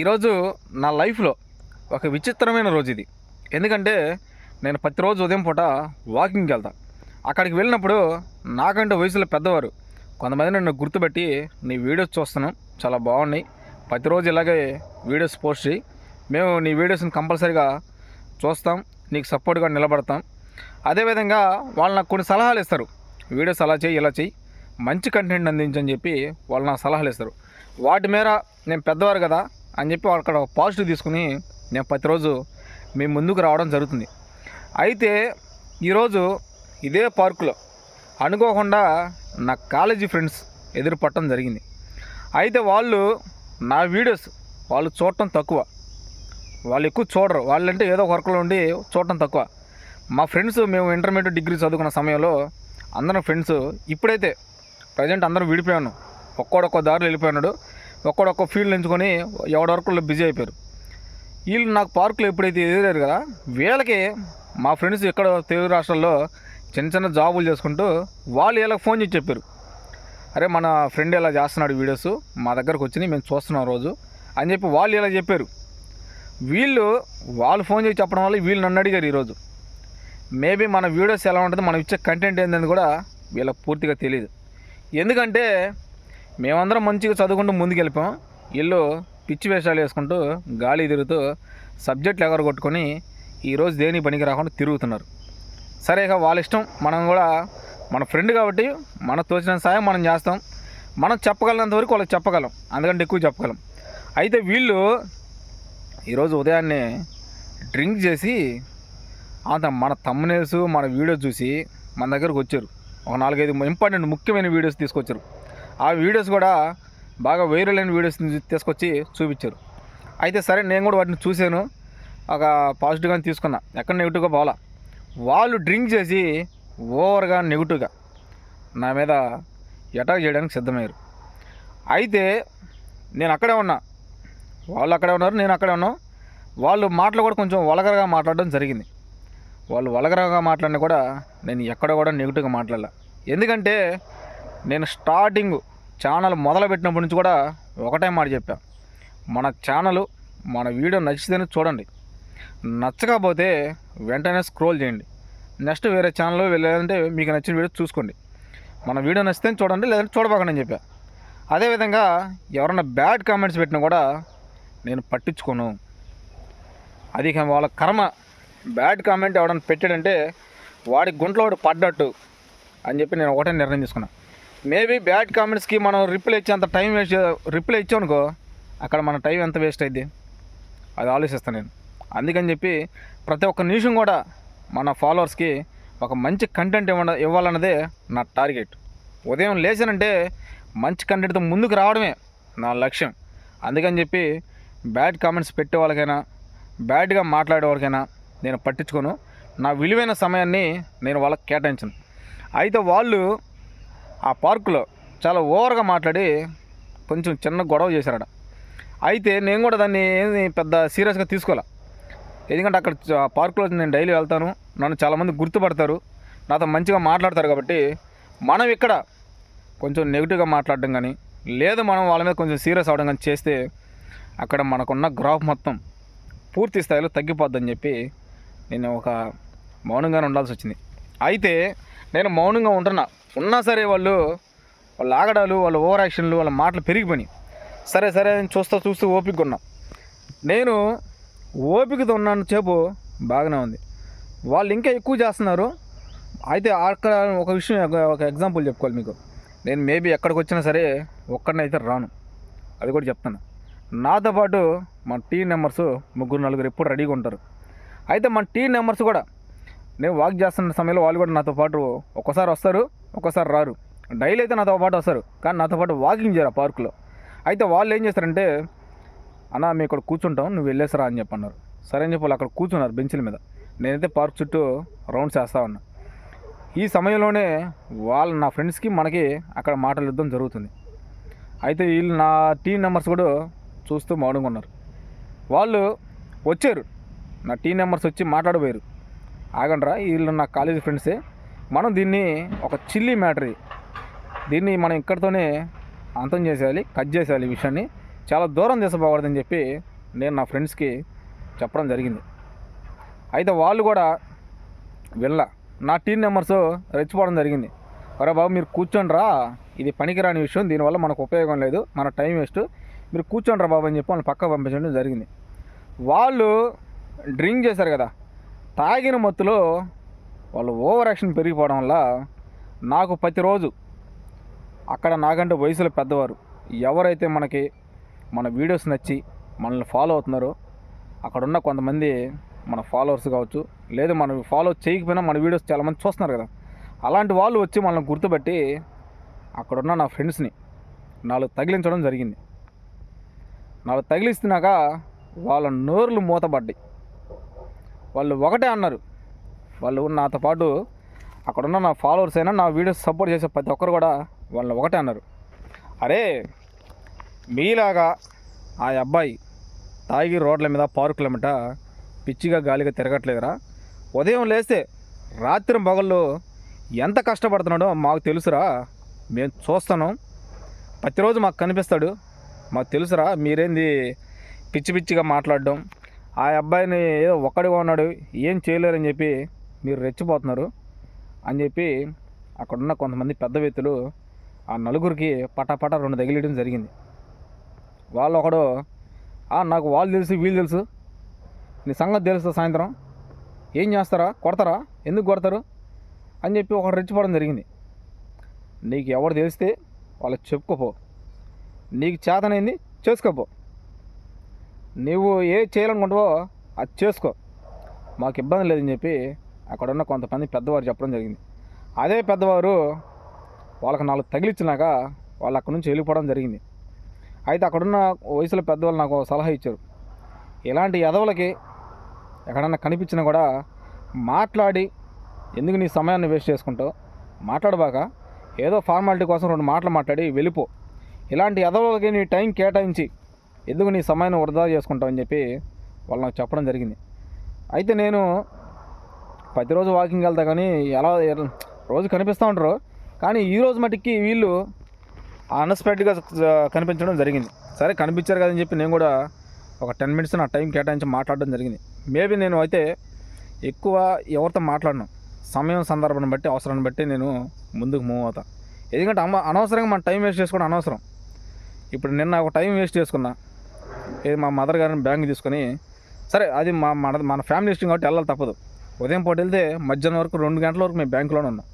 ఈరోజు నా లైఫ్లో ఒక విచిత్రమైన రోజు ఇది. ఎందుకంటే నేను ప్రతిరోజు ఉదయం పూట వాకింగ్కి వెళ్తా. అక్కడికి వెళ్ళినప్పుడు నాకంటే వయసులో పెద్దవారు. కొంతమంది నన్ను గుర్తుపెట్టి నీ వీడియోస్ చూస్తున్నాం. చాలా బాగున్నాయి. ప్రతిరోజు ఇలాగే వీడియోస్ పోస్ట్ చేయి. మేము నీ వీడియోస్ని కంపల్సరీగా చూస్తాం. నీకు సపోర్ట్గా నిలబడతాం. అదేవిధంగా వాళ్ళు నాకు కొన్ని సలహాలు ఇస్తారు. వీడియోస్ అలా చేయి ఇలా చేయి. మంచి కంటెంట్ అందించని చెప్పి వాళ్ళు నాకు సలహాలు ఇస్తారు. వాటి మేర నేను పెద్దవారు కదా అని చెప్పి అక్కడ పాజిటివ్ తీసుకుని నేను ప్రతిరోజు మీ ముందుకు రావడం జరుగుతుంది. అయితే ఈరోజు ఇదే పార్కులో అనుకోకుండా నా కాలేజీ ఫ్రెండ్స్ ఎదురు పట్టడం జరిగింది. అయితే వాళ్ళు నా వీడియోస్ వాళ్ళు చూడటం తక్కువ. వాళ్ళు ఎక్కువ చూడరు. వాళ్ళంటే ఏదో ఒక వర్క్లో ఉండి చూడటం తక్కువ. మా ఫ్రెండ్స్ మేము ఇంటర్మీడియట్ డిగ్రీ చదువుకున్న సమయంలో అందరం ఫ్రెండ్స్ ఇప్పుడైతే ప్రజెంట్ అందరం విడిపోయాను ఒక్కోడొక్క దారిలో వెళ్ళిపోయినాడు ఒక్కడొక్క ఫీల్డ్ ఎంచుకొని ఎవడి బిజీ అయిపోయారు. వీళ్ళు నాకు పార్కులో ఎప్పుడైతే ఎదిరారు కదా వీళ్ళకి మా ఫ్రెండ్స్ ఇక్కడ తెలుగు రాష్ట్రాల్లో చిన్న చిన్న జాబులు చేసుకుంటూ వాళ్ళు వీళ్ళకి ఫోన్ చేసి చెప్పారు. అరే మన ఫ్రెండ్ ఇలా చేస్తున్నాడు వీడియోస్ మా దగ్గరకు వచ్చినాయి మేము చూస్తున్నాం రోజు అని చెప్పి వాళ్ళు ఇలా చెప్పారు. వీళ్ళు వాళ్ళు ఫోన్ చేసి చెప్పడం వల్ల వీళ్ళు నన్ను అడిగారు ఈరోజు. మేబీ మన వీడియోస్ ఎలా ఉంటుందో మనం ఇచ్చే కంటెంట్ ఏందని కూడా వీళ్ళకి పూర్తిగా తెలియదు ఎందుకంటే మేమందరం మంచిగా చదువుకుంటూ ముందుకెళ్ళిపోం. ఇల్లు వీళ్ళు పిచ్చి వేషాలు వేసుకుంటూ గాలి తిరుగుతూ సబ్జెక్టులు ఎగరగొట్టుకొని ఈరోజు దేని పనికి రాకుండా తిరుగుతున్నారు. సరే ఇక వాళ్ళ ఇష్టం. మనం కూడా మన ఫ్రెండ్ కాబట్టి మన తోచిన సాయం మనం చేస్తాం. మనం చెప్పగలిగినంత వరకు వాళ్ళకి చెప్పగలం. అందుకంటే ఎక్కువ చెప్పగలం. అయితే వీళ్ళు ఈరోజు ఉదయాన్నే డ్రింక్ చేసి అంత మన తమ్మునేసు మన వీడియోస్ చూసి మన దగ్గరకు వచ్చారు. ఒక నాలుగైదు ఇంపార్టెంట్ ముఖ్యమైన వీడియోస్ తీసుకొచ్చారు. ఆ వీడియోస్ కూడా బాగా వైరల్ అయిన వీడియోస్ తీసుకొచ్చి చూపించారు. అయితే సరే నేను కూడా వాటిని చూశాను. ఒక పాజిటివ్గా తీసుకున్నా. ఎక్కడ నెగిటివ్గా పోవాలా? వాళ్ళు డ్రింక్ చేసి ఓవర్గా నెగిటివ్గా నా మీద అటాక్ చేయడానికి సిద్ధమయ్యారు. అయితే నేను అక్కడే ఉన్నా. వాళ్ళు అక్కడే ఉన్నారు నేను అక్కడే ఉన్నాం. వాళ్ళు మాటలు కూడా కొంచెం వలగరగా మాట్లాడడం జరిగింది. వాళ్ళు వలగరగా మాట్లాడినా కూడా నేను ఎక్కడ కూడా నెగిటివ్గా మాట్లాడాల. ఎందుకంటే నేను స్టార్టింగ్ ఛానల్ మొదలుపెట్టినప్పటి నుంచి కూడా ఒకటే మాట చెప్పా. మన ఛానల్ మన వీడియో నచ్చితేనే చూడండి. నచ్చకపోతే వెంటనే స్క్రోల్ చేయండి. నెక్స్ట్ వేరే ఛానల్ వెళ్ళాలంటే మీకు నచ్చిన వీడియో చూసుకోండి. మన వీడియో నచ్చితే చూడండి లేదంటే చూడబోకండి అని చెప్పా. అదేవిధంగా ఎవరైనా బ్యాడ్ కామెంట్స్ పెట్టినా కూడా నేను పట్టించుకోను. అది వాళ్ళ కర్మ బ్యాడ్ కామెంట్ ఎవడన్నా పెట్టాడంటే వాడి గుంట్లో వాడు పడ్డట్టు అని చెప్పి నేను ఒకటే నిర్ణయం తీసుకున్నా. మేబీ బ్యాడ్ కామెంట్స్కి మనం రిప్లై ఇచ్చేంత టైం వేస్ట్ రిప్లై ఇచ్చామనుకో అక్కడ మన టైం ఎంత వేస్ట్ అయింది అది ఆలోచిస్తాను నేను. అందుకని చెప్పి ప్రతి ఒక్క నిమిషం కూడా మన ఫాలోవర్స్కి ఒక మంచి కంటెంట్ ఇవ్వ ఇవ్వాలన్నదే నా టార్గెట్. ఉదయం లేచానంటే మంచి కంటెంట్తో ముందుకు రావడమే నా లక్ష్యం. అందుకని చెప్పి బ్యాడ్ కామెంట్స్ పెట్టే వాళ్ళకైనా బ్యాడ్గా మాట్లాడే వాళ్ళకైనా నేను పట్టించుకోను. నా విలువైన సమయాన్ని నేను వాళ్ళకి కేటాయించను. అయితే వాళ్ళు ఆ పార్కులో చాలా ఓవర్గా మాట్లాడి కొంచెం చిన్న గొడవ చేశారట. అయితే నేను కూడా దాన్ని ఏమి పెద్ద సీరియస్గా తీసుకోలే. ఎందుకంటే అక్కడ పార్కులో నేను డైలీ వెళ్తాను. నన్ను చాలామంది గుర్తుపడతారు. నాతో మంచిగా మాట్లాడతారు కాబట్టి మనం ఇక్కడ కొంచెం నెగిటివ్గా మాట్లాడడం కానీ లేదు మనం వాళ్ళ మీద కొంచెం సీరియస్ అవడం కానీ చేస్తే అక్కడ మనకున్న గ్రాఫ్ మొత్తం పూర్తి స్థాయిలో తగ్గిపోద్దని చెప్పి నేను ఒక మౌనంగానే ఉండాల్సి వచ్చింది. అయితే నేను మౌనంగా ఉంటున్నా. ఉన్నా సరే వాళ్ళు వాళ్ళ ఆగడాలు వాళ్ళ ఓవర్ యాక్షన్లు వాళ్ళ మాటలు పెరిగిపోయినాయి. సరే సరే అని చూస్తూ చూస్తూ ఓపిక ఉన్నా. నేను ఓపికతో ఉన్నాను చేపు బాగానే ఉంది. వాళ్ళు ఇంకా ఎక్కువ చేస్తున్నారు. అయితే అక్కడ ఒక విషయం ఒక- ఎగ్జాంపుల్ చెప్పుకోవాలి మీకు. నేను మేబీ ఎక్కడికి వచ్చినా సరే ఒక్కడినైతే రాను. అది కూడా చెప్తాను నాతో పాటు మన టీ నెంబర్స్ ముగ్గురు నలుగురు ఎప్పుడు రెడీగా ఉంటారు. అయితే మన టీ నెంబర్స్ కూడా నేను వాక్ చేస్తున్న సమయంలో వాళ్ళు కూడా నాతో పాటు ఒక్కసారి వస్తారు ఒక్కసారి రారు. డైలీ అయితే నాతో పాటు వస్తారు కానీ నాతో పాటు వాకింగ్ చేయరు ఆ పార్కులో అయితే వాళ్ళు ఏం చేస్తారంటే అన్న మేము ఇక్కడ కూర్చుంటాం నువ్వు వెళ్ళేసరా అని చెప్పన్నారు. సరే అని చెప్పి వాళ్ళు అక్కడ కూర్చున్నారు బెంచ్ల మీద. నేనైతే పార్క్ చుట్టూ రౌండ్స్ వేస్తా ఉన్నా. ఈ సమయంలోనే వాళ్ళు నా ఫ్రెండ్స్కి మనకి అక్కడ మాటలు యుద్ధం జరుగుతుంది. అయితే వీళ్ళు నా టీం మెంబర్స్ కూడా చూస్తూ మౌనంగా ఉన్నారు. వాళ్ళు వచ్చారు. నా టీం మెంబర్స్ వచ్చి మాట్లాడబోయారు. ఆగండ్రా వీళ్ళు నా కాలేజీ ఫ్రెండ్సే మనం దీన్ని ఒక చిల్లీ మ్యాటర్ దీన్ని మనం ఇక్కడితోనే అంతం చేసేయాలి కట్ చేసేయాలి ఈ విషయాన్ని. చాలా దూరం తీసుకోకూడదని చెప్పి నేను నా ఫ్రెండ్స్కి చెప్పడం జరిగింది. అయితే వాళ్ళు కూడా వెళ్ళ. నా టీం మెంబర్స్ రెచ్చిపోవడం జరిగింది. అరే బాబు మీరు కూర్చోండి రా ఇది పనికిరాని విషయం దీనివల్ల మనకు ఉపయోగం లేదు. మన టైం వేస్ట్ మీరు కూర్చోండి రా బాబు అని చెప్పి వాళ్ళని పక్క పంపించడం జరిగింది. వాళ్ళు డ్రింక్ చేశారు కదా. తాగిన మత్తులో వాళ్ళు ఓవర్ యాక్షన్ పెరిగిపోవడం వల్ల నాకు ప్రతిరోజు అక్కడ నాకంటే వయసులో పెద్దవారు ఎవరైతే మనకి మన వీడియోస్ నచ్చి మనల్ని ఫాలో అవుతున్నారో అక్కడ ఉన్న కొంతమంది మన ఫాలోవర్స్ కావచ్చు లేదు మనం ఫాలో చేయకపోయినా మన వీడియోస్ చాలామంది చూస్తున్నారు కదా. అలాంటి వాళ్ళు వచ్చి మనల్ని గుర్తుపెట్టి అక్కడున్న నా ఫ్రెండ్స్ని నాలుగు తగిలించడం జరిగింది. నాలుగు తగిలిస్తున్నాక వాళ్ళ నోర్లు మూతపడ్డాయి. వాళ్ళు ఒకటే అన్నారు. వాళ్ళు నాతో పాటు అక్కడున్న నా ఫాలోవర్స్ అయినా నా వీడియోస్ సపోర్ట్ చేసే ప్రతి ఒక్కరు కూడా వాళ్ళని ఒకటే అన్నారు. అరే మీలాగా ఆ అబ్బాయి తాగి రోడ్ల మీద పార్కుల మీద పిచ్చిగా గాలిగా తిరగట్లేదురా. ఉదయం లేస్తే రాత్రి పగళ్ళు ఎంత కష్టపడుతున్నాడో మాకు తెలుసురా. మేము చూస్తాను ప్రతిరోజు మాకు కనిపిస్తాడు. మాకు తెలుసురా మీరేంది పిచ్చి పిచ్చిగా మాట్లాడడం. ఆ అబ్బాయిని ఏదో ఒక్కడిగా ఉన్నాడు ఏం చేయలేరని చెప్పి మీరు రెచ్చిపోతున్నారు అని చెప్పి అక్కడున్న కొంతమంది పెద్ద వ్యక్తులు ఆ నలుగురికి పటాపట రెండు తగిలియడం జరిగింది. వాళ్ళు ఒకడు నాకు వాళ్ళు తెలుసు వీళ్ళు తెలుసు. నీ సంగతి తెలుసు సాయంత్రం. ఏం చేస్తారా? కొడతారా? ఎందుకు కొడతారు? అని చెప్పి ఒకడు రెచ్చిపోవడం జరిగింది. నీకు ఎవరు తెలిస్తే వాళ్ళకి చెప్పుకోపో. నీకు చేతనైంది చేసుకోపో. నువ్వు ఏ చేయాలనుకుంటావో అది చేసుకో. మాకు ఇబ్బంది లేదని చెప్పి అక్కడ ఉన్న కొంతమంది పెద్దవారు చెప్పడం జరిగింది. అదే పెద్దవారు వాళ్ళకి నాలుగు తగిలిచ్చినాక వాళ్ళు అక్కడి నుంచి వెళ్ళిపోవడం జరిగింది. అయితే అక్కడున్న వయసులో పెద్దవాళ్ళు నాకు సలహా ఇచ్చారు. ఇలాంటి ఎదవలకి ఎక్కడన్నా కనిపించినా కూడా మాట్లాడి ఎందుకు నీ సమయాన్ని వేస్ట్ చేసుకుంటావు? మాట్లాడబాక. ఏదో ఫార్మాలిటీ కోసం రెండు మాటలు మాట్లాడి వెళ్ళిపో. ఇలాంటి ఎదవలకి నీ టైం కేటాయించి ఎందుకు నీ సమయాన్ని వృధా చేసుకుంటావు అని చెప్పి వాళ్ళు నాకు చెప్పడం జరిగింది. అయితే నేను ప్రతిరోజు వాకింగ్ వెళ్తా కానీ ఎలా రోజు కనిపిస్తూ ఉంటారు. కానీ ఈ రోజు మటుకి వీళ్ళు అన్ఎక్స్పెక్టెడ్గా కనిపించడం జరిగింది. సరే కనిపించారు కదని చెప్పి నేను కూడా ఒక టెన్ మినిట్స్ నా టైం కేటాయించి మాట్లాడడం జరిగింది. మేబీ నేను అయితే ఎక్కువ ఎవరితో మాట్లాడను. సమయం సందర్భాన్ని బట్టి అవసరాన్ని బట్టి నేను ముందుకు మూవ్ అవుతాను ఎందుకంటే అమ్మ అనవసరంగా మన టైం వేస్ట్ చేసుకోవడం అనవసరం. ఇప్పుడు నిన్న ఒక టైం వేస్ట్ చేసుకున్నా. ఏది మా మదర్ గారిని బ్యాంక్ తీసుకొని సరే అది మా మన మన ఫ్యామిలీ ఇష్టం కాబట్టి వెళ్ళాలి తప్పదు. ఉదయం పూట వెళ్తే మధ్యాహ్నం వరకు రెండు గంటల వరకు మేము బ్యాంకులోనే ఉన్నాం.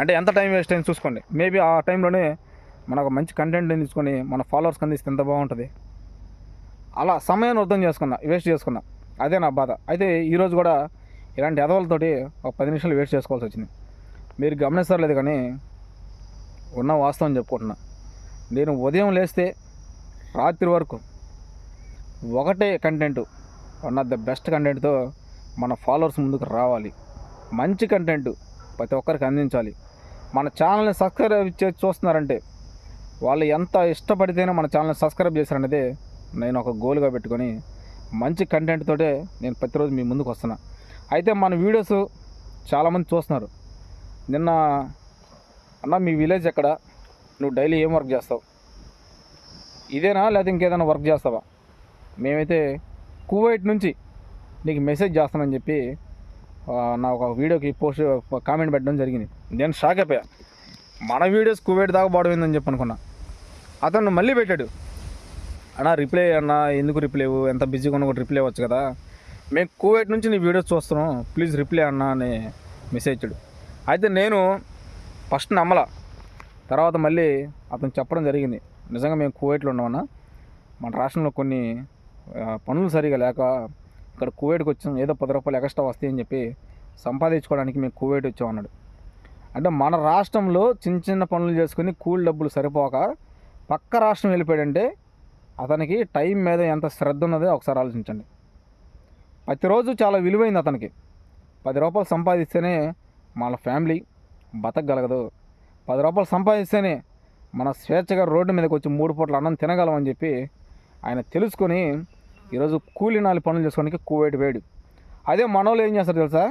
అంటే ఎంత టైం వేస్ట్ అయింది చూసుకోండి. మేబీ ఆ టైంలోనే మనకు మంచి కంటెంట్ తీసుకొని మన ఫాలోవర్స్ అందిస్తే ఎంత బాగుంటుంది. అలా సమయాన్ని అర్థం చేసుకున్నా వేస్ట్ చేసుకున్నా. అదే నా బాధ. అయితే ఈరోజు కూడా ఇలాంటి ఎదవలతోటి ఒక పది నిమిషాలు వేస్ట్ చేసుకోవాల్సి వచ్చింది. మీరు గమనిస్తారలేదు కానీ ఉన్న వాస్తవం చెప్పుకుంటున్నా. నేను ఉదయం లేస్తే రాత్రి వరకు ఒకటే content one of the best కంటెంట్తో మన ఫాలోవర్స్ ముందుకు రావాలి. మంచి కంటెంట్ ప్రతి ఒక్కరికి అందించాలి. మన ఛానల్ని సబ్స్క్రైబ్ చేసి చూస్తున్నారంటే వాళ్ళు ఎంత ఇష్టపడితేనే మన ఛానల్ని సబ్స్క్రైబ్ చేశారనేది నేను ఒక గోల్గా పెట్టుకొని మంచి కంటెంట్ తోటే నేను ప్రతిరోజు మీ ముందుకు వస్తున్నా. అయితే మన వీడియోస్ చాలామంది చూస్తున్నారు. నిన్న అన్న మీ విలేజ్ ఎక్కడ? నువ్వు డైలీ ఏం వర్క్ చేస్తావు? ఇదేనా? లేదా ఇంకేదైనా వర్క్ చేస్తావా? మేమైతే కువైట్ నుంచి నీకు మెసేజ్ చేస్తానని చెప్పి నా ఒక వీడియోకి పోస్ట్ కామెంట్ పెట్టడం జరిగింది. నేను షాక్ అయిపోయా. మన వీడియోస్ కువైట్ దాకా బాడమైందని చెప్పి అనుకున్నా. అతను మళ్ళీ పెట్టాడు. అన్నా రిప్లై అన్నా ఎందుకు రిప్లై ఎంత బిజీగా ఉన్నా కూడా రిప్లై అవ్వచ్చు కదా. మేము కువైట్ నుంచి నీ వీడియోస్ చూస్తున్నాం. ప్లీజ్ రిప్లై అన్నా అని మెసేజ్ ఇచ్చాడు. అయితే నేను ఫస్ట్ నమ్మల. తర్వాత మళ్ళీ అతను చెప్పడం జరిగింది. నిజంగా మేము కువైట్లో ఉన్నామన్నా. మన రాష్ట్రంలో కొన్ని పనులు సరిగా లేక ఇక్కడ కువైట్కి వచ్చాం ఏదో పది రూపాయలు ఎక్స్ట్రా వస్తాయని చెప్పి సంపాదించుకోవడానికి మేము కువైట్ వచ్చాం అన్నాడు. అంటే మన రాష్ట్రంలో చిన్న చిన్న పనులు చేసుకుని కూలి డబ్బులు సరిపోక పక్క రాష్ట్రం వెళ్ళిపోయాడంటే అతనికి టైం మీద ఎంత శ్రద్ధ ఉన్నదో ఒకసారి ఆలోచించండి. ప్రతిరోజు చాలా విలువైంది అతనికి. పది రూపాయలు సంపాదిస్తేనే మన ఫ్యామిలీ బతకగలగదు పది రూపాయలు సంపాదిస్తేనే మన స్వేచ్ఛగా రోడ్డు మీదకి వచ్చి మూడు పూట్ల అన్నం తినగలం అని చెప్పి ఆయన తెలుసుకొని ఈరోజు కూలి నాలుగు పనులు చేసుకోవడానికి కువైట్ వేడి. అదే మనోళ్ళు ఏం చేస్తారు తెలుసా?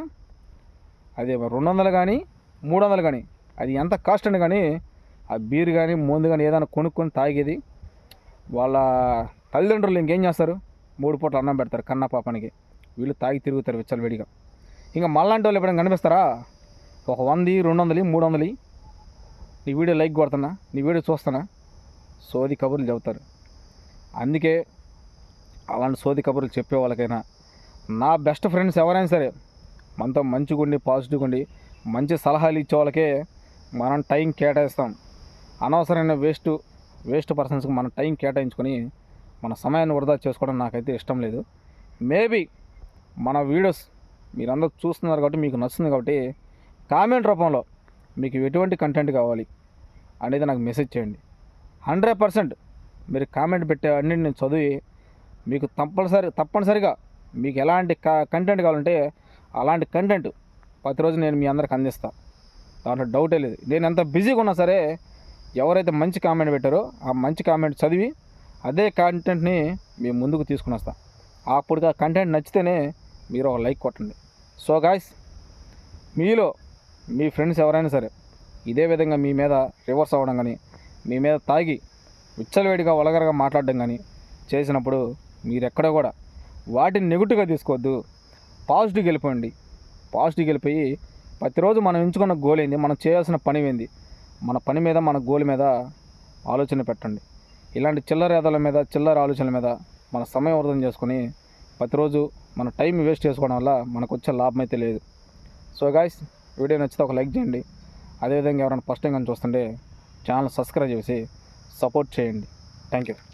అదే రెండు వందలు కానీ మూడు వందలు కానీ అది ఎంత కాస్ట్ అని కానీ ఆ బీర్ కానీ ముందు కానీ ఏదైనా కొనుక్కొని తాగేది వాళ్ళ తల్లిదండ్రులు ఇంకేం చేస్తారు? మూడు పూటలు అన్నం పెడతారు కన్న పాపానికి. వీళ్ళు తాగి తిరుగుతారు విచ్చలవిడిగా ఇంకా మళ్ళాంటి వాళ్ళు ఎప్పుడైనా కనిపిస్తారా? ఒక వంది రెండు వందలు మూడు వందలు. నీ వీడియో లైక్ కొడుతున్నా నీ వీడియో చూస్తున్నా సోది కబుర్లు చెబుతారు. అందుకే అలాంటి సోది కబుర్లు చెప్పే వాళ్ళకైనా. నా బెస్ట్ ఫ్రెండ్స్ ఎవరైనా సరే మనతో మంచిగా ఉండి పాజిటివ్గా ఉండి మంచి సలహాలు ఇచ్చే వాళ్ళకే మనం టైం కేటాయిస్తాం. అనవసరమైన వేస్ట్ వేస్ట్ పర్సన్స్కి మనం టైం కేటాయించుకొని మన సమయాన్ని వృధా చేసుకోవడం నాకైతే ఇష్టం లేదు. మేబీ మన వీడియోస్ మీరందరూ చూస్తున్నారు కాబట్టి మీకు నచ్చుతుంది కాబట్టి కామెంట్ రూపంలో మీకు ఎటువంటి కంటెంట్ కావాలి అనేది నాకు మెసేజ్ చేయండి. హండ్రెడ్ పర్సెంట్ మీరు కామెంట్ పెట్టే అన్నిటిని నేను చదివి మీకు తప్పనిసరి తప్పనిసరిగా మీకు ఎలాంటి కంటెంట్ కావాలంటే అలాంటి కంటెంట్ ప్రతిరోజు నేను మీ అందరికి అందిస్తాను దాంట్లో డౌటే లేదు. నేను ఎంత బిజీగా ఉన్నా సరే ఎవరైతే మంచి కామెంట్ పెట్టారో ఆ మంచి కామెంట్ చదివి అదే కంటెంట్ని మీ ముందుకు తీసుకుని వస్తాను అప్పుడు ఆ కంటెంట్ నచ్చితేనే మీరు ఒక లైక్ కొట్టండి. సో గాయస్ మీలో మీ ఫ్రెండ్స్ ఎవరైనా సరే ఇదే విధంగా మీ మీద రివర్స్ అవ్వడం కానీ మీ మీద తాగి విచ్చలవేడిగా వలగరగా మాట్లాడడం కానీ చేసినప్పుడు మీరు ఎక్కడ కూడా. వాటిని నెగిటివ్గా తీసుకోవద్దు. పాజిటివ్గా వెళ్ళిపోండి. పాజిటివ్గా వెళ్ళిపోయి ప్రతిరోజు మనం ఎంచుకున్న గోల్ ఏంది? మనం చేయాల్సిన పని ఏంది? మన పని మీద మన గోల్ మీద ఆలోచన పెట్టండి. ఇలాంటి చిల్లరేదల మీద చిల్లర ఆలోచనల మీద మన సమయం వృధం చేసుకొని ప్రతిరోజు మన టైం వేస్ట్ చేసుకోవడం వల్ల మనకు వచ్చే లాభం అయితే లేదు. సో గాయస్ వీడియో నచ్చితే ఒక లైక్ చేయండి. అదేవిధంగా ఎవరైనా ఫస్ట్ టైం కానీ చూస్తుంటే ఛానల్ సబ్స్క్రైబ్ చేసి సపోర్ట్ చేయండి. Thank you